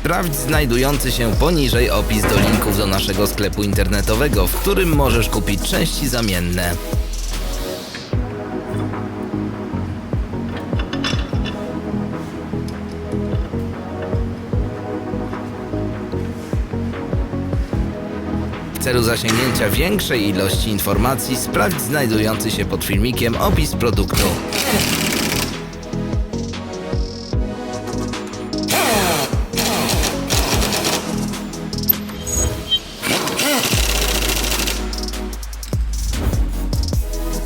Sprawdź znajdujący się poniżej opis do linków do naszego sklepu internetowego, w którym możesz kupić części zamienne. W celu zasięgnięcia większej ilości informacji sprawdź znajdujący się pod filmikiem opis produktu.